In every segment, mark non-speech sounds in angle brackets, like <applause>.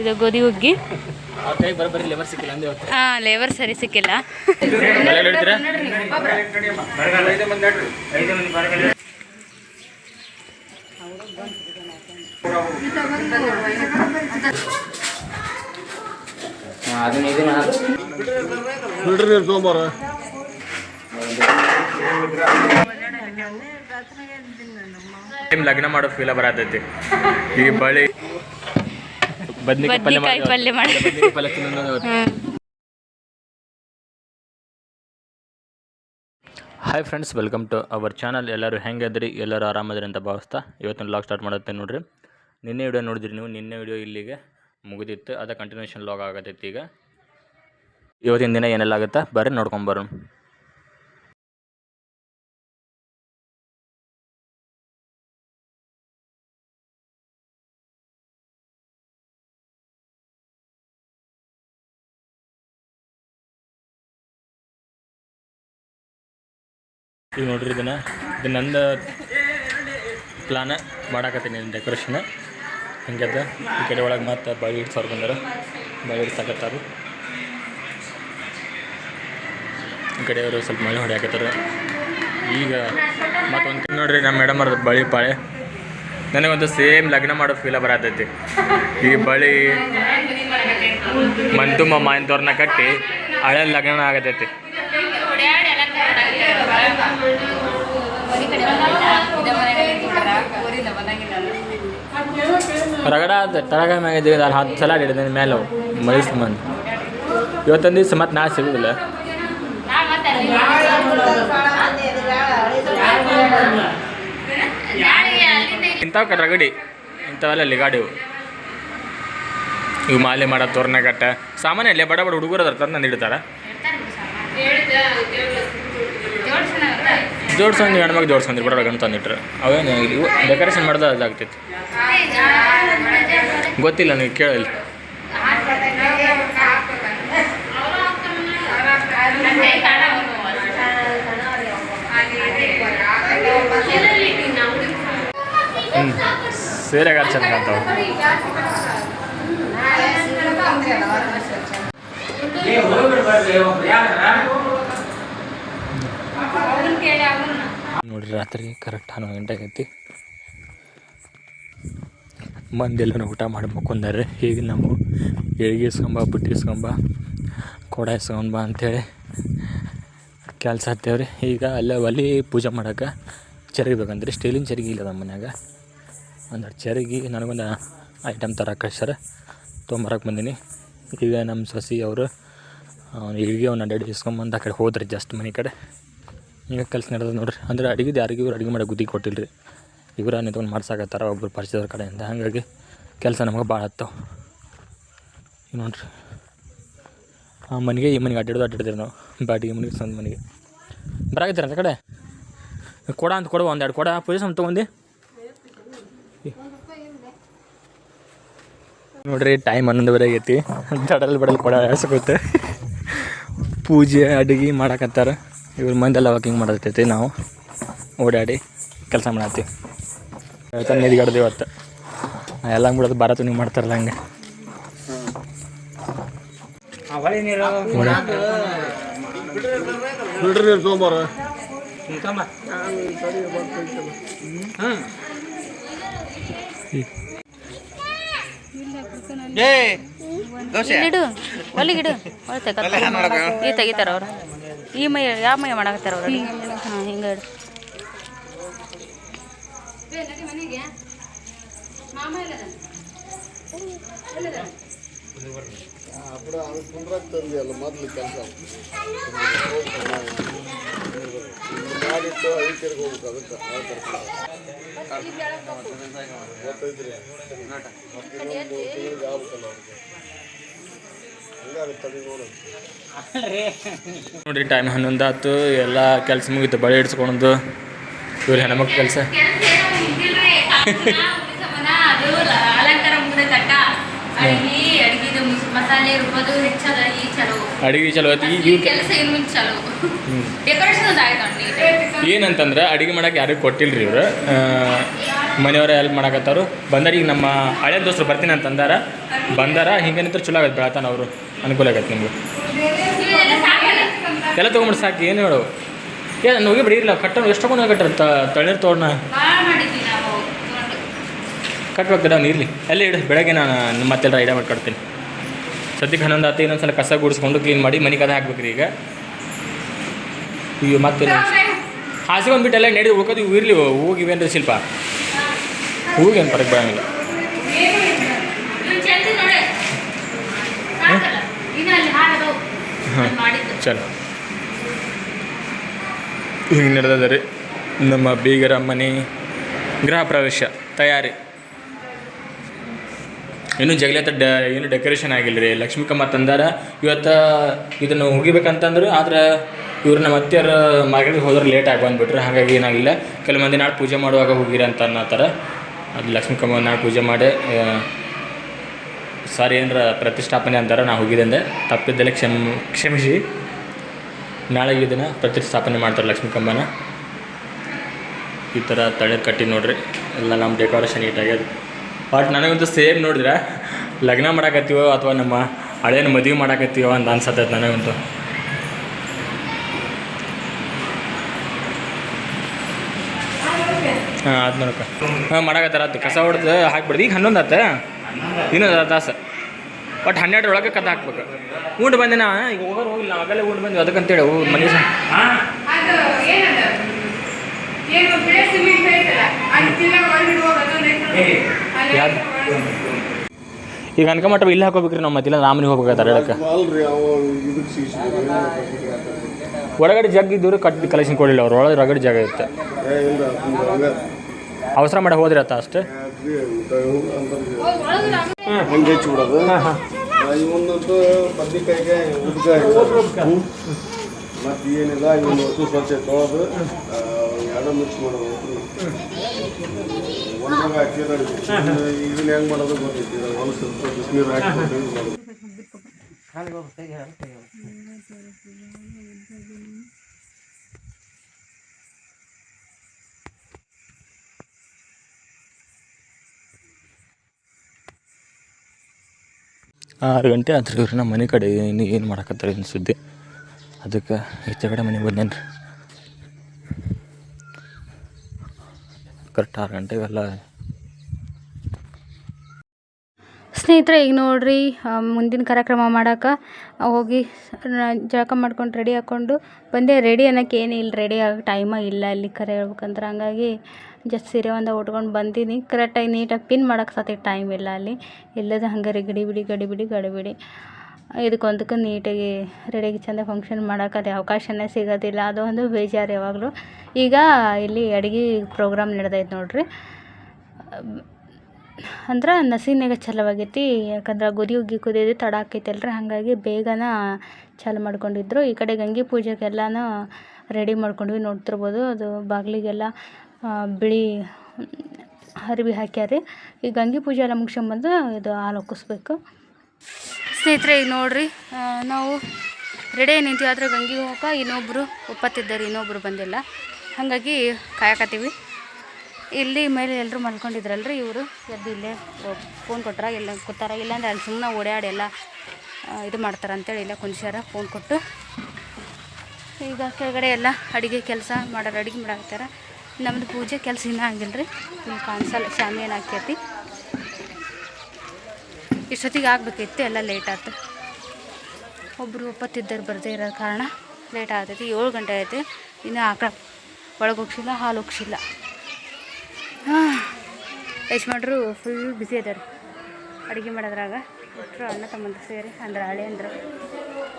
ಇದು ಗೋಧಿ ಹುಗ್ಗಿ. ಹಾ ಲೇಬರ್ ಸರಿ ಸಿಕ್ಕಿಲ್ಲ. ಲಗ್ನ ಮಾಡೋ ಫೀಲ ಬರತೈತಿ? ಈ ಬಳಿ ಬದ್ನಿಕಾಯಿ ಪಲ್ಯ ಬದ್ನಿಕಾಯಿ ಪಲ್ಯ ಮಾಡಿ. ಬದ್ನಿಕಾಯಿ ಪಲ್ಯ ತಿನ್ನೋದು ಇವತ್ತು. Hi friends welcome to our channel ಎಲ್ಲರೂ ಹೆಂಗದ್ರಿ ಎಲ್ಲರೂ ಆರಾಮದ್ರಿ ಅಂತ ಭಾವಿಸ್ತಾ ಇವತ್ತಿನ ಲಾಗ್ ಸ್ಟಾರ್ಟ್ ಮಾಡುತ್ತೆ ನೋಡ್ರಿ. ನಿನ್ನೆ ವಿಡಿಯೋ ನೋಡಿದ್ರಿ ನೀವು? ನಿನ್ನೆ ವಿಡಿಯೋ ಇಲ್ಲಿಗೆ ಮುಗಿದಿತ್ತು. ಅದ ಕಂಟಿನ್ಯೂಷನ್ ಲಾಗ್ ಆಗತ್ತೈತಿ ಈಗ. ಇವತ್ತಿನ ದಿನ ಏನೆಲ್ಲ ಆಗುತ್ತಾ? ಬರ್ರಿ ನೋಡ್ಕೊಂಬರೋಣ ಈಗ ನೋಡ್ರಿ ಇದನ್ನು. ಇದು ನಂದು ಪ್ಲಾನ ಮಾಡಾಕತ್ತೀನಿ ಡೆಕೋರೇಷನ್ ಹಿಂಗದ ಈ ಕಡೆ ಒಳಗೆ ಮತ್ತೆ ಬಳಿ ಇಡ್ಸೋರು ಬಂದರು. ಬಾಯಿ ಇಡ್ಸಾಕತ್ತಾರು ಈ ಕಡೆಯವರು ಸ್ವಲ್ಪ ಮಳೆ ಹೊಡೆಯಾಕತ್ತಾರ ಈಗ ಮತ್ತೊಂದು ನೋಡ್ರಿ ನಮ್ಮ ಮೇಡಮ್ ಅವ್ರದ್ದು ಬಳಿ ಪಾಳೆ. ನನಗೊಂದು ಸೇಮ್ ಲಗ್ನ ಮಾಡೋ ಫೀಲ ಬರತೈತಿ. ಈ ಬಳಿ ಮಂತುಮ್ಮ ಮಾಯಂತವ್ರನ್ನ ಕಟ್ಟಿ ಹಳೆ ಲಗ್ನ ಆಗತೈತಿ. ರಗಡ ಆದ ತಳಗ ಮ್ಯಾಗ ಇದ್ದೀವಿ ಅಲ್ಲಿ ಹತ್ತು ಸಲ ಹಿಡಿದ ಮೇಲೆ ಮಳಿ ಸಂಬಂಧ ಇವತ್ತೊಂದು ದಿವಸ ಮತ್ತೆ ನಾ ಸಿಗುದಿಲ್ಲ. ಇಂಥವು ರಗಡಿ, ಇಂಥವೆಲ್ಲ ಲಿಗಾಡಿವು ಇವು. ಮಾಲೆ ಮಾಡೋ ತೋರಣ ಕಟ್ಟ ಸಾಮಾನ್ಯ ಇಲ್ಲೇ ಬಡ ಬಡ ಹುಡುಗರು ಅದ್ರ ತಂದು ಹಿಡಿತಾರ ಜೋಡ್ಸೊಂದು ಹೆಣ್ಮಗ್ ಜೋಡ್ಸಂದ್ರೆ ಬಡ ಗಂಟು ತಂದಿಟ್ರು. ಅವೇನು ಇವು ಡೆಕೋರೇಷನ್ ಮಾಡ್ದ ಅದಾಗ್ತಿತ್ತು. ಗೊತ್ತಿಲ್ಲ ನೀವು ಕೇಳಿಲ್ಲ. ಹ್ಞೂ ಸೀರೆಗಾರ ಚೆಂದ ಕಾಣ್ತಾವೆ ನೋಡ್ರಿ ರಾತ್ರಿ ಕರೆಕ್ಟ್ ಹನ್ನೊಂದು ಗಂಟೆ ಆಗೈತಿ. ಮಂದೆಲ್ಲ ಊಟ ಮಾಡಿ ಅಂದರೆ. ಈಗ ನಾವು ಎಳಿಗೆ ಇಸ್ಕೊಂಬ ಬುಟ್ಟಿ ಇಸ್ಕೊಂಬ ಕೊಡ ಇಸ್ಕೊಂಬ ಅಂಥೇಳಿ ಕೆಲಸ ಹತ್ತೇವ್ರಿ. ಈಗ ಅಲ್ಲೇ ಒಲಿ ಪೂಜೆ ಮಾಡೋಕೆ ಚರಗಿ ಬೇಕಂದ್ರೆ ಸ್ಟೀಲಿನ ಚರಗಿ ಇಲ್ಲ ನಮ್ಮ ಮನ್ಯಾಗ. ಒಂದು ಚರಗಿ ನನಗೊಂದು ಐಟಮ್ ತರಕ್ಕೆ ಕಳಿಸ್ಯಾರ. ತೊಗೊಂಬರಕ್ಕೆ ಬಂದೀನಿ. ಈಗ ನಮ್ಮ ಸೊಸಿ ಅವರು ಇಳಿಗೆ ಒಂದು ಅಡ್ಡಾಡಿ ಇಸ್ಕೊಂಬಂದು ಆ ಕಡೆ ಹೋದ್ರಿ ಜಸ್ಟ್ ಮನೆ ಕಡೆ. ಈಗ ಕೆಲಸ ನಡೆದ ನೋಡ್ರಿ. ಅಂದ್ರೆ ಅಡುಗೆದು ಯಾರಿಗೂ ಇವ್ರು ಅಡುಗೆ ಮಾಡೋ ಗುದ್ದಿ ಕೊಟ್ಟಿಲ್ಲ ರೀ ಇವ್ರ ನಿಂತ್ಕೊಂಡು ಮಾಡ್ಸಾಕತ್ತಾರ ಒಬ್ಬರು ಪರಿಚಯದವ್ರ ಕಡೆಯಿಂದ. ಹಾಗಾಗಿ ಕೆಲಸ ನಮಗೆ ಭಾಳ ಈಗ ನೋಡ್ರಿ. ಆ ಮನೆಗೆ ಈ ಮನೆಗೆ ಅಡ್ಡಾಡೋದು ಅಡ್ಡಾಡಿದ್ರಿ ನಾವು. ಬಾಡಿಗೆ ಮನೆಗೆ ಸಂದ ಮನೆಗೆ. ಬರಾಕತ್ತೀರ ಅಂತ ಕಡೆ? ಕೊಡ ಅಂತ ಕೊಡುವ ಒಂದೆರಡು ಕೊಡ. ಪೂಜೆ ಅಂತ ತೊಗೊಂಡು ನೋಡ್ರಿ, ಟೈಮ್ ಹನ್ನೊಂದುವರೆ ಆಗೈತಿ. ದಡಲ್ ಬಡಲ್ ಕೊಡ ಎಸಗುತ್ತೆ ಪೂಜೆ, ಅಡುಗೆ ಮಾಡಕತ್ತಾರ. ಇವ್ರ ಮಂದೆಲ್ಲ ವಾಕಿಂಗ್ ಮಾಡತೈತಿ ನಾವು ಓಡಾಡಿ ಕೆಲಸ ಮಾಡತ್ತೀವಿ. ಹೇಳ್ತಾನೆ ನಿದ್ಗಾಡ್ದು ಇವತ್ತು. ಎಲ್ಲ ಬಿಡೋದು ಭಾರತ ನೀವು ಮಾಡ್ತಾರಲ್ಲ ಹಂಗೆ. ಒಲಿಗಿಡು ಒಳ ತೆಗ ಈ ತೆಗಿತಾರ ಅವ್ರು. ಈ ಮೈ ಯಾವ ಮೈ ಮಾಡಾಕತ್ತಾರ ಅವ್ರು ಹಾಂ ಹಿಂಗೆ ಇಡು ತಂದಿ ಅಲ್ಲ ಮೊದ್ಲು ಕೆಲಸ ಮಾಡಿಟ್ಟು ಐದು ಹೋಗ್ಬೇಕು ಅದಕ್ಕೆ ನೋಡ್ರಿ ಟೈಮ್ ಹನ್ನೊಂದು ಆಯ್ತು ಎಲ್ಲ ಕೆಲಸ ಮುಗೀತು. ಬಳೆ ಇಡ್ಸ್ಕೊಂಡು ಇವ್ರು ಹೆಣ್ಮಕ್ಳು ಕೆಲಸ. ಅಡಿಗೆ ಚಲೋ. ಏನಂತಂದ್ರೆ ಅಡಿಗೆ ಮಾಡಕ್ಕೆ ಯಾರಿಗೂ ಕೊಟ್ಟಿಲ್ಲ ರೀ ಇವ್ರು ಮನೆಯವರ ಹೆಲ್ಪ್ ಮಾಡಕತ್ತಾರು ಬಂದಾರ ಈಗ ನಮ್ಮ ಹಳೆ ದೋಸ್ತರು ಬರ್ತೀನಿ ಅಂತ ಅಂದಾರ. ಬಂದಾರ, ಹಿಂಗೆ ನಿಂತರು ಚಲೋ ಆಗತ್ತೆ ಬೆಳತಾನ ಅವರು. ಅನುಕೂಲ ಆಗತ್ತೆ ನಿಮ್ಗೆ. ಎಲ್ಲ ತೊಗೊಂಬಿಟ್ಟು ಸಾಕು, ಏನು ಹೇಳು. ಏ, ನಾನು ಹೋಗಿ ಬಿಡಿ ಇಲ್ಲ ಕಟ್ಟೋನು, ಎಷ್ಟು ತಗೊಂಡು ಕಟ್ಟ ಮಾಡಿದ್ವಿ ನಾವು ತಗೊಂಡು ಕಟ್ಬೇಕು ಅವ್ನು, ಇರಲಿ. ಎಲ್ಲಿ ಇಡು, ಬೆಳಗ್ಗೆ ನಾನು ನಿಮ್ಮ ಮತ್ತೆಲ್ಲ ಐಡಿಯಾ ಮಾಡಿ ಕಟ್ತೀನಿ ಸದ್ಯಕ್ಕೆ ಹನ್ನೊಂದು ಆತು ಇನ್ನೊಂದು ಸಲ ಕಸ ಗುಡಿಸ್ಕೊಂಡು ಕ್ಲೀನ್ ಮಾಡಿ ಮನೆ ಕದ ಹಾಕ್ಬೇಕ್ರಿ ಈಗ. ಅಯ್ಯೋ ಮತ್ತೆ ಹಾಸಿಗೆ ಬಂದ್ಬಿಟ್ಟು ಎಲ್ಲ ನಡೆದು ಉಳ್ಕೋದು ಇರಲಿ ಇರಲಿ ಹೂಗಿವೇನ್ರಿ ಶಿಲ್ಪ. ಹೂಗೇನು ಪರಕ್ ಬರಂಗಿಲ್ಲ. ಹಾಂ? ಚಲೋ. ಹಿಂಗೆ ನಡೆದದ ರೀ ನಮ್ಮ ಬೀಗರ ಮನೆ ಗೃಹ ಪ್ರವೇಶ ತಯಾರಿ. ಇನ್ನೂ ಜಗಲತ್ತ ಡ ಏನು ಡೆಕೋರೇಷನ್ ಆಗಿಲ್ಲ ರೀ ಲಕ್ಷ್ಮೀಕಮ್ಮ ತಂದಾರ. ಇವತ್ತು ಇದನ್ನು ಹೋಗಿಬೇಕಂತಂದ್ರೆ ಆದ್ರೆ ಇವ್ರು ನಮ್ಮ ಅತ್ತೆಯರು ಮಾರ್ಕೆಟ್ಗೆ ಹೋದ್ರೆ ಲೇಟ್ ಆಗಿ ಬಂದ್ಬಿಟ್ರೆ. ಹಾಗಾಗಿ ಏನಾಗಿಲ್ಲ ಕೆಲವು ಮಂದಿ ನಾಳೆ ಪೂಜೆ ಮಾಡುವಾಗ ಹೋಗಿರಿ ಅಂತ ಅನ್ನತ್ತಾರ ಅದು ಲಕ್ಷ್ಮೀಕಮ್ಮ ನಾಳೆ ಪೂಜೆ ಮಾಡಿ ಸರ್ ಏನರ ಪ್ರತಿಷ್ಠಾಪನೆ ಅಂತಾರೆ, ನಾ ಹೋಗಿದ್ದೆ ತಪ್ಪಿದ್ದೆಲ್ಲ ಕ್ಷಮ, ಕ್ಷಮಿಸಿ. ನಾಳೆ ಈ ಪ್ರತಿಷ್ಠಾಪನೆ ಮಾಡ್ತಾರೆ ಲಕ್ಷ್ಮೀ ಕಂಬನ ಈ ಥರ ತಳೆ ಕಟ್ಟಿ ನೋಡ್ರಿ, ಎಲ್ಲ ನಮ್ಮ ಡೆಕೋರೇಷನ್ ಇಟ್ಟಾಗ್ಯದು ಬಟ್ ನನಗಂತೂ ಸೇಮ್ ನೋಡಿದ್ರೆ, ಲಗ್ನ ಮಾಡಾಕತ್ತೀವೋ ಅಥವಾ ನಮ್ಮ ಹಳೇನ ಮದುವೆ ಮಾಡಾಕತ್ತೀವೋ ಅಂತ ಅನ್ಸತ್ತೈತೆ ನನಗಂತೂ. ಹಾಂ ಅದು ನೋಡಕ್ಕ ಹಾಂ ಮಾಡಾಕತ್ತಾರ ಅದು ಕಸ ಹೊಡೆದು ಹಾಕ್ಬಿಡ್ದು. ಈಗ ಹನ್ನೊಂದು ಆತ. ಇನ್ನೊಂದು ಅರ್ಧ ತಾಸು ಒಟ್ಟು ಹನ್ನೆರಡರೊಳಗೆ ಕದ ಹಾಕ್ಬೇಕು. ಉಂಡು ಬಂದೆ ನಾ ಈಗ ಹೋಗೋರು ಹೋಗಿಲ್ಲ ನಾವು ಆಗಲೇ ಉಂಡು ಬಂದ್ವಿ. ಅದಕ್ಕಂತೇಳಿ ಓ ಮನೆ? ಈಗ ಅನ್ಕೊಂಬಟ್ಟ ಇಲ್ಲಿ ಹಾಕೋಬೇಕ್ರಿ ನಾವು ಮತ್ತಿಲ್ಲ ರಾಮನಿಗೆ ಹೋಗ್ಬೇಕಾದ್ರೆ ಹೇಳಕ್ಕೆ. ಒಳಗಡೆ ಜಗ್ ಇದ್ದವರು ಕಟ್ ಕಲೆಕ್ಷನ್ ಕೊಡಲಿಲ್ಲ ಅವ್ರು. ಒಳಗಡೆ ರಗಡೆ ಜಾಗ ಇರುತ್ತೆ. ಅವಸರ ಮಾಡಿ ಹೋದ್ರೆ ಆತ ಅಷ್ಟೇ. ಹಂಗೆ ಹೆಚ್ಚು ಬಿಡೋದು ಇವೊಂದಂತೂ ಬದ್ನಿಕಾಯಿಗೆ ಉದ್ಕ ಮತ್ತು ಏನಿಲ್ಲ ಸ್ವಚ್ಛ ತೊಳೆದು ಎರಡು ಮಿಕ್ಸ್ ಮಾಡೋದು ಒಂದಾಗ ಇದನ್ನ ಹೆಂಗೆ ಮಾಡೋದು ಗೊತ್ತೈತಿ ಒಂದು ಸ್ವಲ್ಪ ಬಿಸಿನೀರು ಹಾಕಿ ಆರು ಗಂಟೆ ಇವ್ರು ನಮ್ಮ ಮನೆ ಕಡೆ ಇನ್ನು ಏನು ಮಾಡಕತ್ತಾರೆ ಏನು ಸುದ್ದಿ. ಅದಕ್ಕೆ ಈಚೆ ಕಡೆ ಮನೆಗೆ ಬಂದೇನು ರೀ. ಕರೆಕ್ಟ್ ಆರು ಗಂಟೆಗೆಲ್ಲ ಸ್ನೇಹಿತರೆ, ಈಗ ನೋಡ್ರಿ ಮುಂದಿನ ಕಾರ್ಯಕ್ರಮ ಮಾಡೋಕೆ ಹೋಗಿ ಜಳಕ ಮಾಡ್ಕೊಂಡು ರೆಡಿ ಹಾಕ್ಕೊಂಡು ಬಂದೆ. ರೆಡಿ ಅನ್ನೋಕೆ ಇಲ್ಲ ರೆಡಿ ಆಗೋ ಟೈಮ ಇಲ್ಲ ಅಲ್ಲಿ ಕರೆ ಹೇಳ್ಬೇಕಂದ್ರೆ. ಹಂಗಾಗಿ ಜಸ್ಟ್ ಸೀರೆ ಒಂದು ಉಟ್ಕೊಂಡು ಬಂದೀನಿ. ಕರೆಕ್ಟಾಗಿ ನೀಟಾಗಿ ಪಿನ್ ಮಾಡೋಕೆ ಸತಿ ಟೈಮ್ ಇಲ್ಲ ಅಲ್ಲಿ. ಇಲ್ಲದ ಹಂಗಾರೆ, ಗಡಿ ಬಿಡಿ ಗಡಿ ಬಿಡಿ ಗಡಿ ಬಿಡಿ. ಇದಕ್ಕೊಂದಕ್ಕೆ ನೀಟಾಗಿ ರೆಡಿಯಾಗಿ ಚಂದ ಫಂಕ್ಷನ್ ಮಾಡೋಕೆ ಅದೇ ಅವಕಾಶನೇ ಸಿಗೋದಿಲ್ಲ. ಅದು ಒಂದು ಬೇಜಾರು ಯಾವಾಗಲೂ. ಈಗ ಇಲ್ಲಿ ಅಡುಗೆ ಪ್ರೋಗ್ರಾಮ್ ನಡೆದೈತೆ ನೋಡಿರಿ. ಅಂದ್ರೆ ನಸಿನಾಗ ಚಲವಾಗೈತಿ ಯಾಕಂದ್ರೆ ಗುದಿ ಉಗ್ಗಿ ಕುದಿಯೋದು ತಡ ಆಕೈತಲ್ರಿ. ಹಾಗಾಗಿ ಬೇಗನ ಚಾಲು ಮಾಡ್ಕೊಂಡಿದ್ರು. ಈ ಕಡೆ ಗಂಗೆ ಪೂಜೆಗೆಲ್ಲನೂ ರೆಡಿ ಮಾಡ್ಕೊಂಡ್ವಿ ನೋಡ್ತಿರ್ಬೋದು. ಅದು ಬಾಗಿಲಿಗೆಲ್ಲ ಬಿಳಿ ಅರ್ವಿ ಹಾಕ್ಯಾರಿ. ಈ ಗಂಗೆ ಪೂಜೆ ಎಲ್ಲ ಮುಗಿಸ್ಕೊಂಬಂದು ಇದು ಹಾಲು ಒಕ್ಕಿಸ್ಬೇಕು. ಸ್ನೇಹಿತರೆ, ಈಗ ನೋಡ್ರಿ ನಾವು ರೆಡಿ ನಿಂತೀವಿ. ಆದರೆ ಗಂಗೆ ಹೋಗಕ್ಕೆ ಇನ್ನೊಬ್ಬರು ಒಪ್ಪತ್ತಿದ್ದಾರೆ ಇನ್ನೊಬ್ಬರು ಬಂದಿಲ್ಲ. ಹಾಗಾಗಿ ಕಾಯಕತ್ತೀವಿ. ಇಲ್ಲಿ ಮೇಲೆ ಎಲ್ಲರೂ ಮಲ್ಕೊಂಡಿದ್ರಲ್ರಿ ಇವರು? ಎದ್ದು ಇಲ್ಲೇ ಫೋನ್ ಕೊಟ್ಟರ ಇಲ್ಲ, ಕೂತಾರ? ಇಲ್ಲಾಂದ್ರೆ ಅಲ್ಲಿ ಸುಮ್ಮನೆ ಓಡಾಡಿ ಎಲ್ಲ ಇದು ಮಾಡ್ತಾರೆ ಅಂತೇಳಿ ಇಲ್ಲ ಕುಂಚಾರ ಫೋನ್ ಕೊಟ್ಟು. ಈಗ ಕೆಳಗಡೆ ಎಲ್ಲ ಅಡುಗೆ ಕೆಲಸ ಮಾಡೋರು, ಅಡುಗೆ ಮಾಡಾಕ್ತಾರ ನಮ್ಮದು ಪೂಜೆ ಕೆಲಸ ಇನ್ನೂ ಆಗಿಲ್ಲ ರೀ ಇಲ್ಲಿ ಕಾಣಿಸಲ್ಲ ಏನು ಹಾಕ್ಯತಿ ಇಷ್ಟೊತ್ತಿಗೆ ಆಗಬೇಕಿತ್ತು, ಎಲ್ಲ ಲೇಟ್ ಆಯ್ತು ಒಬ್ಬರು ಒಪ್ಪತ್ತಿದ್ದರು, ಬರದೇ ಇರೋ ಕಾರಣ ಲೇಟ್ ಆಗ್ತೈತಿ. ಏಳು ಗಂಟೆ ಆಯ್ತು. ಇನ್ನು ಆಕಳ ಒಳಗೆ ಹೋಗ್ಸಿಲ್ಲ, ಹಾಲು ಹೋಗ್ಸಿಲ್ಲ. ಹಾಂ, ಯಜಮಾನ್ರು ಫುಲ್ ಬಿಸಿ ಅದಾರ. ಅಡುಗೆ ಮಾಡೋದ್ರಾಗ ಬಿಟ್ಟರು ಅಣ್ಣ ತಮ್ಮಂದು ಸೇರಿ, ಅಂದ್ರೆ ಹಳೆ ಅಂದ್ರೆ.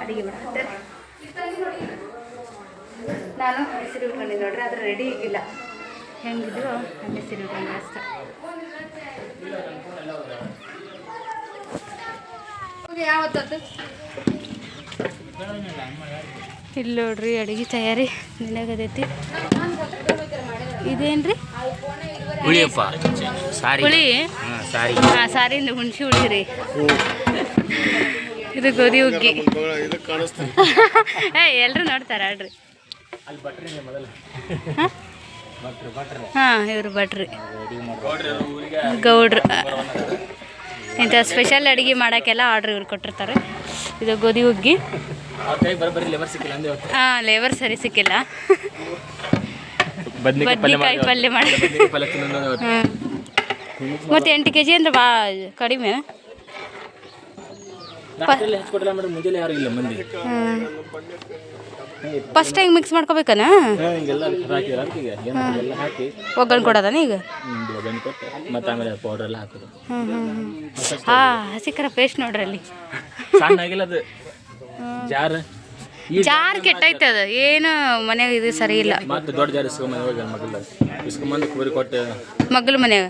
ಅಡುಗೆ ಮಾಡತ್ತಾರೆ ನಾನು ಹೆಸರು ಇಟ್ಕೊಂಡಿದ್ದೆ ನೋಡ್ರಿ ಅದು ರೆಡಿ ಇಲ್ಲ. ಹೆಂಗಿದ್ರು ಹಂಗೆ ಹೆಸರು ಇಟ್ಕೊಂಡೆ ಅಷ್ಟೆ. ಯಾವತ್ತದ್ದು? ಇಲ್ಲಿ ನೋಡ್ರಿ ಅಡುಗೆ ತಯಾರಿ ನಿನಗದೈತಿ. ಇದೇನ್ರಿ? ಹುಳಿಯಪ್ಪ. ಸಾರಿ. ಹುಳಿ? ಹಾಂ ಸಾರಿ. ಹುಣ್ಸಿ ಹುಳಿ ರೀ. ಇದು ಗೋಧಿ ಹುಗ್ಗಿ. ಏ ಎಲ್ಲರೂ ನೋಡ್ತಾರ ಅಲ್ರಿ ಹಾಂ? ಇವರು ಭಟ್ರಿ. ಗೌಡ್ರು ಇಂಥ ಸ್ಪೆಷಲ್ ಅಡುಗೆ ಮಾಡೋಕ್ಕೆಲ್ಲ ಆರ್ಡ್ರ್ ಇವ್ರು ಕೊಟ್ಟಿರ್ತಾರೆ. ಇದು ಗೋಧಿ ಹುಗ್ಗಿ. ಅವ್ರ ಕೈ ಬರೋಬ್ಬರಿ ಲೆವರ್ ಸಿಕ್ಕಿಲ್ಲ ಅಂದೆ ಇವತ್ತು. ಹಾಂ ಲೇಬರ್ ಸರಿ ಸಿಕ್ಕಿಲ್ಲ. ಬದ್ನೆಕಾಯಿ ಪಲ್ಯ ಮಾಡ ಮತ್ತು ಎಂಟು ಕೆ ಜಿ ಅಂದ್ರೆ ಬಾ ಕಡಿಮೆ. ರಾತ್ರಿಯಲ್ಲಿ ಫಸ್ಟ್ ಹೆಂಗೆ ಮಿಕ್ಸ್ ಮಾಡ್ಕೋಬೇಕನ? ಹಿಂಗೆಲ್ಲ ಎಲ್ಲ ಹಾಕಿ? ಒಗ್ಗರಣೆ ಕೊಡೋದಾನ ಈಗ? ಒಂದು ಒಗ್ಗರಣೆ ಕೊಟ್ಟು. ಮತ್ತೆ ಆಮೇಲೆ ಪೌಡರ್ ಎಲ್ಲ ಹಾಕೋದು. ಹ್ಞೂ ಹ್ಞೂ ಹಾಂ ಹಸಿಖರ ಪೇಸ್ಟ್ ನೋಡ್ರಿ ಅಲ್ಲಿ. ಸಣ್ಣ ಆಗಿಲ್ಲ ಅದು ಜಾರ್. ಜಾರ್ ಕೆಟ್ಟೈತೆ ಅದು. ಏನು ಮನ್ಯಾಗ ಇದು ಸರಿ ಇಲ್ಲ. ಮತ್ತೆ ದೊಡ್ಡ ಜಾರ್ ಇಸ್ಕೊಂಬಂದು ಹೋಗಿ ಅಲ್ಲಿ ಮಗಲ್ದಾಗ ಇಸ್ಕೊಂಬಂದು ಕುರಿ ಕೊಟ್ಟು. ಮಗ್ಳ ಮನ್ಯಾಗ.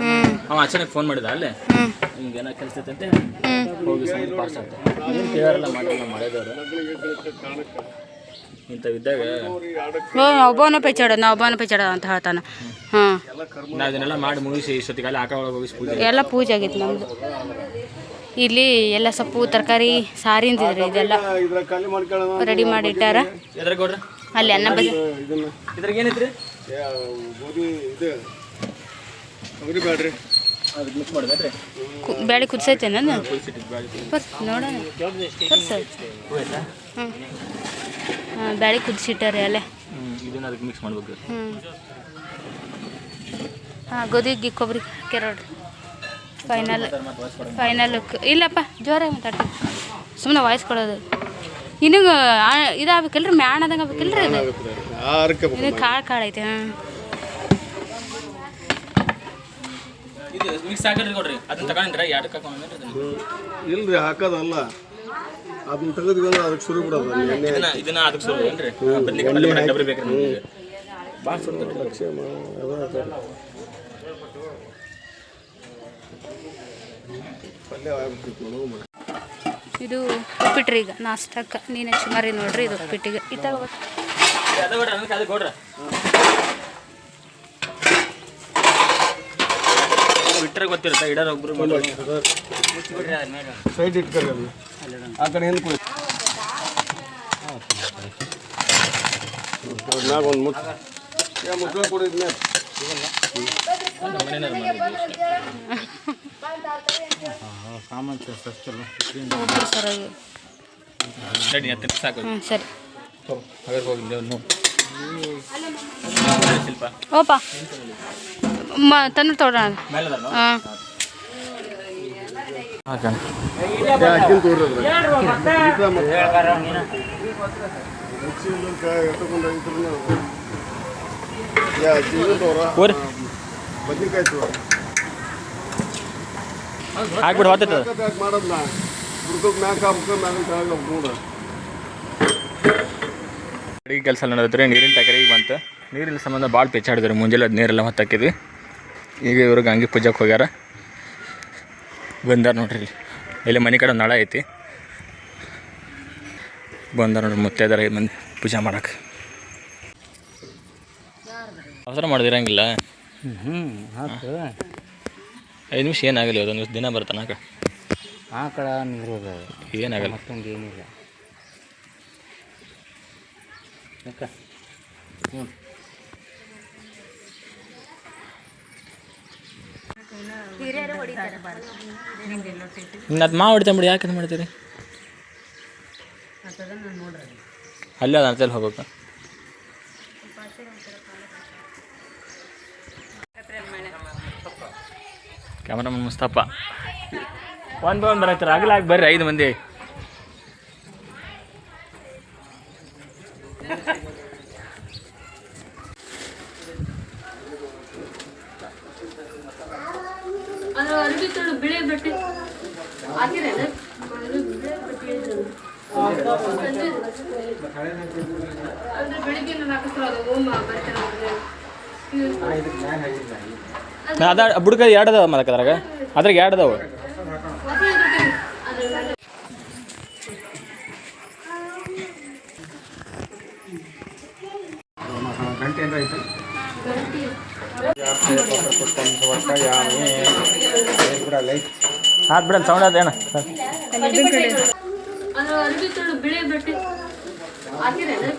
ಹ್ಞೂ ಅವ ಅಚಾನಕ್ ಫೋನ್ ಮಾಡಿದ ಅಲ್ಲೇ? ಕೆಲಸ ಐತಂತೆ ಹೋಗಿ ಪಾಸ್ ಆಗ್ತದೆ ಕೇಳಲ್ಲ ಮಾಡಿಲ್ಲ ಮಾಡಿದವರು ಇಂಥವಿದ್ದಾಗ ಓ ಒಬ್ಬನ ಪೆಚ್ಚಾಡ ನಾ ಒಬ್ಬನ ಪೆಚ್ಚಾಡ ಅಂತ ಹೇಳ್ತಾನೆ. ಹಾಂ ನಾವು ಇದನ್ನೆಲ್ಲ ಮಾಡಿ ಮುಗಿಸಿ ಇಷ್ಟೊತ್ತಿಗೆ ಅಲ್ಲಿ ಆಕ ಒಳಗೆ ಹೋಗಿಸಿ ಪೂಜೆ ಎಲ್ಲ ಪೂಜೆ ಆಗೈತೆ ನಮ್ದು. ಇಲ್ಲಿ ಎಲ್ಲ ಸೊಪ್ಪು ತರಕಾರಿ ಸಾರಿಂದಿದ್ರಿ ಇದೆಲ್ಲ. ರೆಡಿ ಮಾಡಿ ಇಟ್ಟಾರ. ಅಲ್ಲಿ ಅನ್ನ ಬಜಿ ಇದನ್ನ ಇದ್ರಾಗ ಏನೈತ್ರಿ? ಗೋಧಿ ಇದು ತೊಗರಿ ಬ್ಯಾಡ್ರಿ. ಅದಕ್ಕೆ ಮಿಕ್ಸ್ ಮಾಡಿದ್ರಿ ಕು- ಬ್ಯಾಳೆ ಕುದಿಸೈತೆ ನಾನು ನೋಡೋಣ. ಹ್ಞೂ ಬ್ಯಾಳೆ ಕುದಿಸಿಟ್ಟಾರೆ ಅಲ್ಲೇ. ಇದನ್ನ ಅದಕ್ಕೆ ಮಿಕ್ಸ್ ಮಾಡ್ಬೇಕು. ಹ್ಞೂ ಹಾಂ ಗೋಧಿಗೆ ಕೊಬ್ಬರಿ ಕೆರೋಡ್ರಿ ಫೈನಲ್ ಫೈನಲ್ ಲುಕ್ ಇಲ್ಲಪ್ಪ ಜೋರಾಗಿ ಮಾತಾಡ್ತೀವಿ ಸುಮ್ಮನೆ ವಾಯ್ಸ್ ಕೊಡೋದು. ಇನ್ನೂ ಇದಾಗಬೇಕಲ್ರಿ ಮ್ಯಾಣದಂಗೆ ಆಗ್ಬೇಕಲ್ರಿ ಅದು ಇದು ಕಾಳು ಕಾಳು ಐತೆ ಹಾಂ ಇದು ಮಿಕ್ಸ್ ಆಗಿರ್ರಿ ಕೊಡ್ರಿ. ಅದನ್ನ ತಗೊಂಡ್ರೆ ಎರಡು ಇಲ್ರಿ ಹಾಕೋದಲ್ಲ. ಅದನ್ನ ತೆಗೆದುಕೊಂಡು ಅದಕ್ಕೆ ಶುರು ಬಿಡೋದು ಅಲ್ಲಿ ಎಣ್ಣೆ ಇದನ್ನ ಇದನ್ನ ಅದಕ್ಕೆ ಸುರು ಏನ್ರಿ? ಬದ್ನಿಕಾಯಿ ಪಲ್ಯ ಮಾಡಕ್ಕೆ ಡಬ್ರಿ ಬೇಕ್ರಿ ನಿಮಗೆ ಭಾಳ ಸುಡ್ತಾರೆ ಲಕ್ಷ್ಯ ಮಾ- ಅದು ಹಾಕೋದು. ಪಲ್ಯ ಆಗ್ಬಿಟ್ಟಿತ್ತು ನೋವು ಮಾಡಿ ಇದು ಉಪ್ಪಿಟ್ರಿ ಈಗ ನಾಷ್ಟಕ್ಕೆ. ನೀನು ಸುಮಾರಿ ನೋಡ್ರಿ ಇದು ಉಪ್ಪಿಟ್ಟಿಗೆ. ಈ ಅದ ಕೊಡ್ರಿ ಅದಕ್ಕೆ ಅದಕ್ಕೆ ಕೊಡ್ರಿ ಬಿಟ್ಟರೆ ಗೊತ್ತಿರುತ್ತೆ ಇಡೋರು ಒಬ್ರು ಸೈಡ್ ಇಟ್ಕೊಳ್ಳಿ ಆ ಕಡೆ ಏನು ಒಂದು ಮುಚ್ಚ. ಮುಚ್ಚ ಕೊಡಿದ್ನೇ ಸರ್ ಸಾಕು ಸರಿ. ಹಾಗಾದ್ರೆ ಹೋಗಿ ನೀವು ಶಿಲ್ಪ ಓಪ. ಮ ತಂದು ತೊಗೊಳೋಣ ಮೇಲೆ ಹಾಂ. ಹಾಕ್ಬಿಡು ಅಡಿಗೆ ಕೆಲಸ ನಡೆದ್ರೆ ನೀರಿನ ಟಕರಿಗೆ ಬಂತು. ನೀರಿನ ಸಂಬಂಧ ಭಾಳ ಪೆಚ್ಚಾಡಿದ್ರು ಮುಂಜಾನೆ ಅದು ನೀರೆಲ್ಲ ಹೊತ್ತಾಕಿದ್ವಿ. ಈಗ ಇವರು ಗಂಗೆ ಪೂಜೆಗೆ ಹೋಗ್ಯಾರ. ಬಂದಾರ ನೋಡ್ರಿ ಇಲ್ಲಿ. ಇಲ್ಲಿ ಮನೆ ಕಡೆ ನಳ ಐತಿ. ಬಂದಾರ ನೋಡ್ರಿ ಮುತ್ತೈದಾರ ಐದು ಮಂದಿ ಪೂಜೆ ಮಾಡಕ್ಕೆ ಅವಸರ ಮಾಡಿದಿರಂಗಿಲ್ಲ. ಹ್ಞೂ ಐದು ನಿಮಿಷ ಏನಾಗಲಿ ಅದೊಂದು ದಿವಸ ದಿನ ಬರ್ತಾನಕ ಆ ಕಡೆ ಏನಾಗಲ್ಲ ಮತ್ತೊಂದು ಏನಿಲ್ಲ. ಹ್ಞೂ ಇನ್ನು ಅದು ಮಾವು ಹೊಡಿತಾನೆ ಬಿಡಿ, ಯಾಕೆ ಮಾಡ್ತೀರಿ? ಅಲ್ಲೇ ಅದು ಅಂತಲ್ಲಿ ಹೋಗ್ಬೇಕು. ಕ್ಯಾಮ್ರಾಮನ್ ಮುಸ್ತಪ್ಪ ಒಂದು ಒಂದು ಬರತ್ತಾರೆ ಆಗಲಾಗಿ ಬರ್ರಿ, ಐದು ಮಂದಿ ಅದು ಅರ್ಬಿ ತೊಳು ಬಿಳಿ ಬಟ್ಟೆ ಹಾಕಿರೇನು ಅಂದ್ರೆ ಬೆಳಿಗ್ಗೆ ನಾನು ಹಾಕಿಸ್ಕೊಳ್ಳೋದು ಓಮ ಬರ್ತಾರೆ ಅದ ಬುಡ್ಕ ಎರಡು ಅದಾವ ಮಲಕ ಅದ್ರಾಗ? ಅದ್ರಾಗ ಎರಡು ಅದಾವ ಹಾತ್ ಬಿಡ ಸೌಂಡ್ ಅದೇನ ಅದು ಅರ್ಬಿ ತೊಳು ಬಿಳಿ ಹಾಕಿರೇನು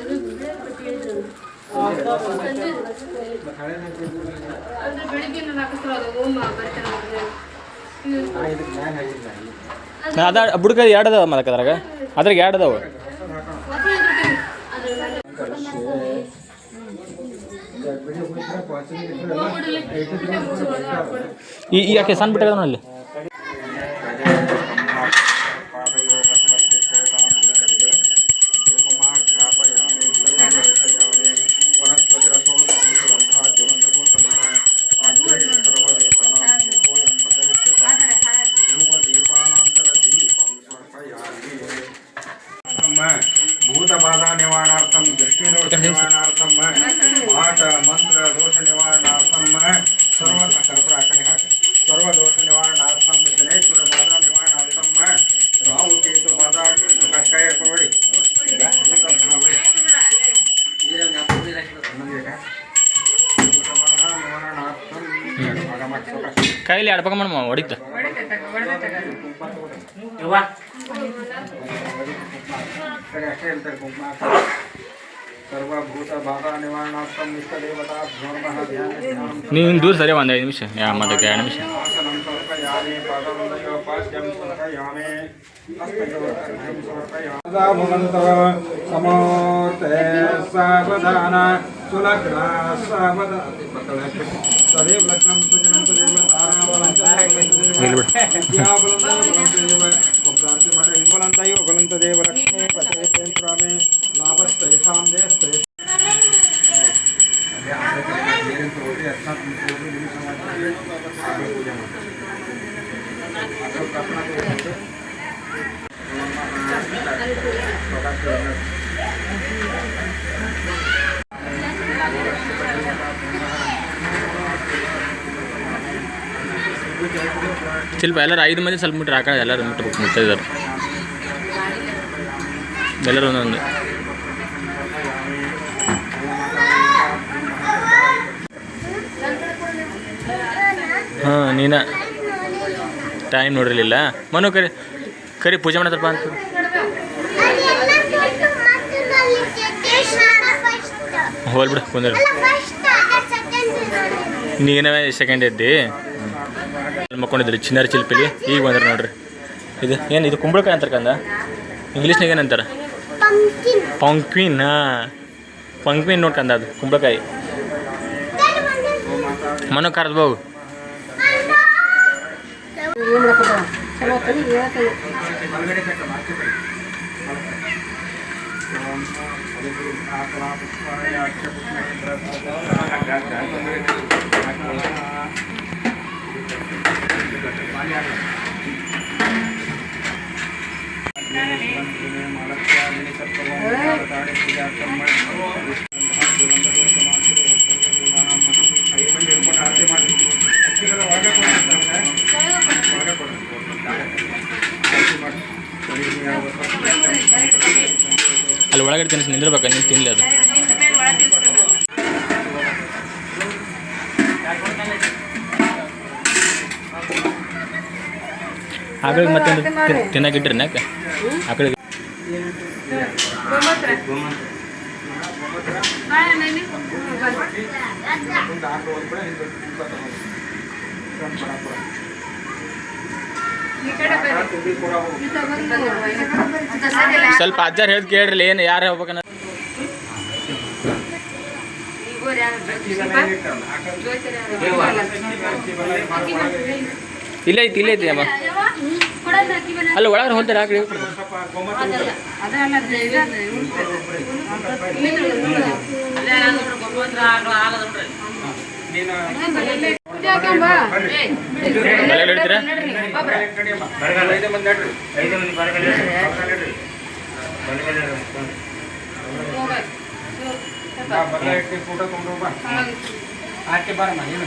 ಅಂದ್ರೆ ಬೆಳಿಗ್ಗೆ ನಾನು ಹಾಕಿಸ್ತಾರೆ ಅದು ಬುಡ್ಕ ಎರಡು ಅದಾವ ಮಲಕ ಅದ್ರಾಗ? ಅದ್ರಾಗ ಎರಡು ಅದಾವ ಈ ಈ ಯಾಕೆ ಸಣ್ಣ ಬಿಟ್ಟಾಗ ಅಲ್ಲಿ? ಸರ್ವಭೂತ ಬಾಧಾ ನಿವಾರಣಾರ್ಥಂ ಇಷ್ಟದೇವತಾಭ್ಯೋ ನಮಃ ಧ್ಯಾನ ಧ್ಯಾನಂ ನೀವು ದೂರ ಸರಿ ಒಂದು ಐದು ನಿಮಿಷ ಯಾ ಮತ್ತೆ ಎರಡು ನಿಮಿಷ ಆಸನಂ ಸಮರ್ಪಯಾಮಿ ಪಾದವಂದಯೋ ಪಾದ್ಯಂ ಸಮರ್ಪಯಾಮಿ ಹಸ್ತಯೋರ್ಘ್ಯಂ ಸಮರ್ಪಯಾಮಿ ಸ್ವಲ್ಪ ಎಲ್ಲರೂ ಐದು ಮಂದಿ ಸ್ವಲ್ಪ ಮೀಟ್ರ್ ಹಾಕೋಣ ಎಲ್ಲರೂ ಮುಟ್ಬೇಕು ಮುಟ್ಟಿದ್ದಾರೆ. ಎಲ್ಲರೂ ಒಂದೊಂದು. ಹಾಂ ನೀನ? ಟೈಮ್ ನೋಡಿರಲಿಲ್ಲ. ಮನು ಕರಿ ಕರಿ ಪೂಜೆ ಮಾಡತ್ತಪ್ಪ ಅಂತ. ಹೋಲ್ಬಿಡ ಕುಂದ್ರ. ನೀನವೇ ಸೆಕೆಂಡ್ ಎದ್ದಿ. ಅಲ್ಲಿ ಮಕ್ಕೊಂಡಿದ್ರಿ ಚಿನ್ನರ ಚಿಲ್ಪಿಲಿ ಈಗ ಬಂದ್ರೆ ನೋಡ್ರಿ. ಇದು ಏನು ಇದು ಕುಂಬಳಕಾಯಿ ಅಂತಾರೆ ಕಂದ? ಇಂಗ್ಲೀಷ್ನಾಗ ಏನಂತಾರೆ ಪಂಕ್ವಿನ್ ಹಾಂ. ಪಂಕ್ವಿನ್ ನೋಡ್ಕಂದ ಅದು ಕುಂಬಳಕಾಯಿ. ಮನೋ ಕರೆದು ಹೋಗು. ಅಲ್ಲಿ ಒಳಗಡೆ ತಿನ್ನಿಸಿ ನಿಂದಿರ್ಬೇಕು? ನೀನು ತಿನ್ನಲಿ ಅದು. ಆಕಳಿಗೆ. ಮತ್ತೆ ತಿನ್ನಾಕಿಟ್ರಿ ನಾಕ ಆಕಳಿಗೆ. ಸ್ವಲ್ಪ ಅಜ್ಜಾರು ಹೇಳ್ದು ಕೇಳ್ರಿ ಏನು ಯಾರು ಹೋಗ್ಬೇಕನ್ನ ಇಲ್ಲ ಐತಿ ಇಲ್ಲ ಐತಿ ಅಮ್ಮ. ಅಲ್ಲಿ ಒಳಗಡೆ ಹೋಗ್ತಾರೆ ಹಾಕಿ ಫೋಟೋ ತಗೊಂಡು ಬಾ. ಆಚೆ ಬಾರಮ್ಮ, ಏನು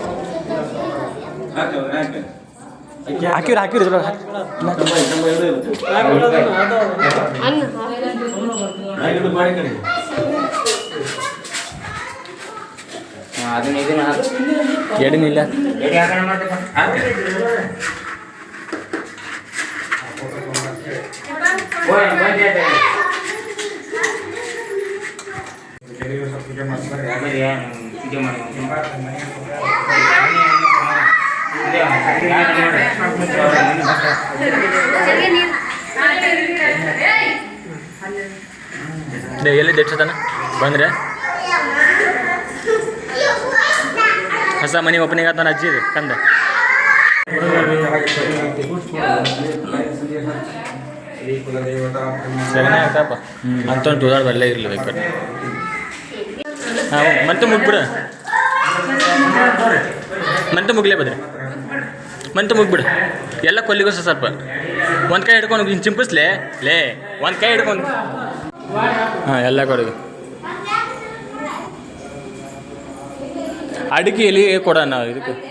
ಹಾಕಿವ್ರಿ ಹಾಕಿವ್ರಿ ಇದ್ರೊಳಗೆ ಹಾಕಿ ಅದನ್ನ ಇದನ್ನ ಹಾಕು. ಎಡಿನಿಲ್ಲ ಎಡೆ ಹಾಕೋಣ ಮತ್ತೆ ಹಾಕು. ಓಯ್, ಬಂದೆ ಅದೇ. ಪೂಜೆ ಮಾಡ್ತಾರೆ ಬರ್ರಿ, ಏನು ಪೂಜೆ ಮಾಡಿ ಎಲ್ಲಿ ದೆಟ್ಸತಾನ ಬಂದ್ರೆ? ಹೊಸ ಮನೆ ಓಪನಿಂಗ್ ಆತನ ಅಜ್ಜಿ ಇದೆ, ಕಂದ. ಸಗಣಿ ಹಾಕಪ್ಪ ಅಂತ ಟೂದಾಡ್ ಬರಲೇ ಇರಲಿ ಬೇಕು. ಹಾಂ ಮತ್ತೆ ಮುಗ್ಬಿಡ ಮತ್ತೆ ಮುಗ್ಲೇ ಬದ್ರಿ. ಮತ್ತೆ ಮುಗ್ಬಿಡು. ಎಲ್ಲ ಕೊಲ್ಲಿಗೋಸ ಸ್ವಲ್ಪ. ಒಂದು ಕೈ ಹಿಡ್ಕೊಂಡು ಹಿಂಗೆ ಚಿಂಪಿಸ್ಲೇ? ಲೇ, ಒಂದು ಕೈ ಹಿಡ್ಕೊಂಡು. ಹಾಂ, ಎಲ್ಲ ಕೊಡೋದು ಅಡಿಕೆ ಎಲ್ಲಿ ಕೊಡೋಣ ಇದಕ್ಕೆ.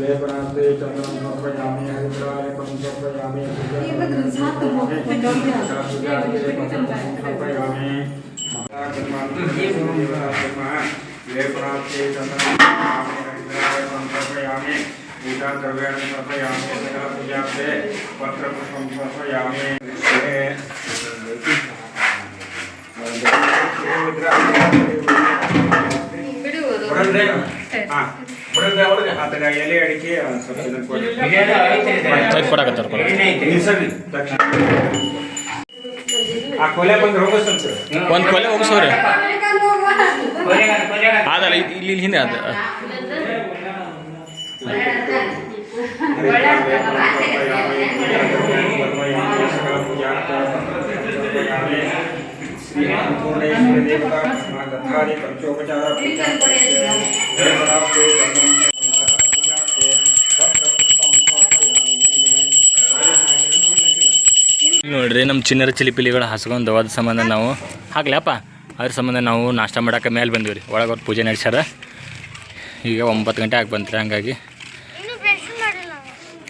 लेपनास्ते चंद्रं समर्पयामि हरिद्रालेपं समर्पयामि समर्पयामि लेपनास्ते चंद्रं हरिद्रालेपं समर्पयामि पूजा द्रव्याणि समर्पयामि सकल पूजास्ते पत्रपुष्पं समर्पयामि ಬಿಡುವುದು ಎಲೆ ಅಡಿಕೆ ಸ್ವಲ್ಪ ಇದನ್ನ ಕೊಡಿ. ಇದೆ. ಕೊಡಕತ್ತಾರ ಆ ಕೊಲೆ ಬಂದು ಹೋಗೋ ಸ್ವಲ್ಪ. ಒಂದು ಕೊಲೆ ಹೋಗಿಸೋರಿ. ಕೊನೆಗಾಲ. ಅದಲ್ಲ ಇಲ್ಲಿ ಇಲ್ಲಿ ಇಲ್ಲಿ ಹಿಂದೆ ಅದು. ನೋಡ್ರಿ ನಮ್ಮ ಚಿನ್ನರ ಚಿಲಿಪಿಲಿಗಳು ಹಸ್ಕೊಂಡು ಅದ್ರ ಸಂಬಂಧ ನಾವು ಹಾಕ್ಲಪ್ಪ. ಅದ್ರ ಸಂಬಂಧ ನಾವು ನಾಷ್ಟ ಮಾಡೋಕೆ ಮೇಲೆ ಬಂದೀವಿ ರೀ. ಒಳಗೆ ಅವ್ರು ಪೂಜೆ ನಡೆಸ್ಯಾರ. ಈಗ ಒಂಬತ್ತು ಗಂಟೆ ಆಗಿ ಬಂತ್ರಿ ಹಂಗಾಗಿ.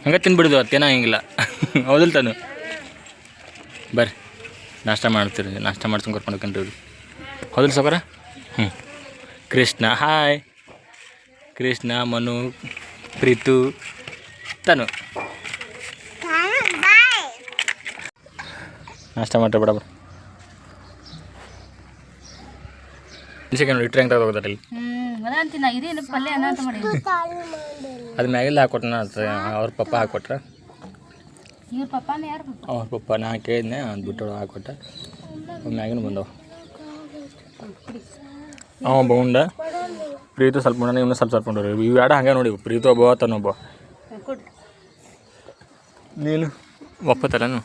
ಹಂಗೆ ತಿನ್ಬಿಡುದು ಅತ್ತೇನ ಹಿಂಗಿಲ್ಲ. <laughs> ಹೌದಿಲ್ಲ ತಾನು. ಬರ್ರಿ. ನಾಷ್ಟ ಮಾಡ್ತೀರಿ ನಾಷ್ಟ ಮಾಡ್ತೀನಿ ಕರ್ಕೊಂಡು ಹೋಗ್ರಿ ಹೌದ್ರಿ ಸೌಕರ? ಹ್ಞೂ ಕೃಷ್ಣ ಹಾಯ್. ಕೃಷ್ಣ ಮನು ಪ್ರೀತು ತನು. ನಾಷ್ಟ ಮಾಡ್ರಿ ಬಿಡ ಸೆಕೆಂಡ್ ಇಟ್ಟರೆ ಹೆಂಗೆ ತಗೋತಾರೆ ಇಲ್ಲಿ? ಅದ ಮ್ಯಾಗೆಲ್ಲ ಹಾಕೊಟ್ನ ಅವ್ರ ಪಪ್ಪ ಹಾಕೊಟ್ರ ಇವ್ರ ಪಪ್ಪಾನ ಯಾರು ಪಪ್ಪ ಅವ್ರ ಪಪ್ಪ ನಾ ಕೇಳಿದ್ನೆ ಅದು ಬಿಟ್ಟು ಹಾಕೊಟ್ಟ ಮ್ಯಾಗಿನ ಬಂದವ. ಅವ ಬೌಂಡ ಪ್ರೀತು ಸ್ವಲ್ಪ ಉಂಡ ಇವನು ಸ್ವಲ್ಪ ಸ್ವಲ್ಪ ಉಂಡ್ರಿ ಇವು ಎರಡು ಹಂಗೆ ನೋಡಿ ಪ್ರೀತು ಒಬ್ಬ ತನ್ನೊಬ್ಬ ನೀನು ಒಪ್ಪತ್ತಲ್ಲನು